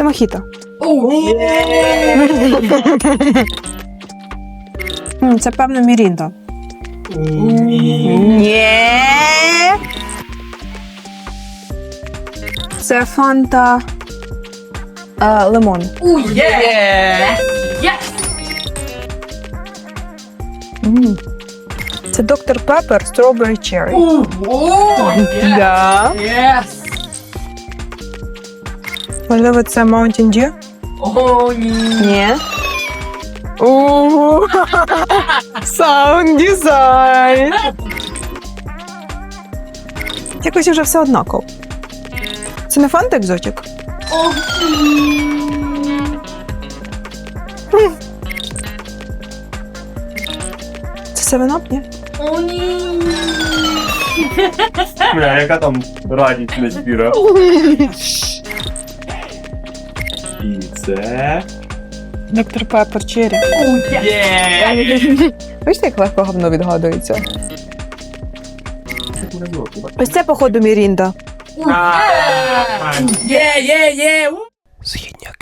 Це мохіто. М, Це певно Мірінда. Ні. Це фанта е, лимон. М. Це доктор Пеппер Strawberry Cherry. Да. Можливо, це Mountain Dew? О, ні. Ні. Ого. Sound design. Якось уже все однаково. Це не фанта екзотік? Це севенап, ні? О, ні. Бля, яка там радість на спіра. І це. Доктор Пеппер Черрі. Бачите, як легко говно відгадується. Ось це, походу, Мірінда. Є, є, є. Східняки.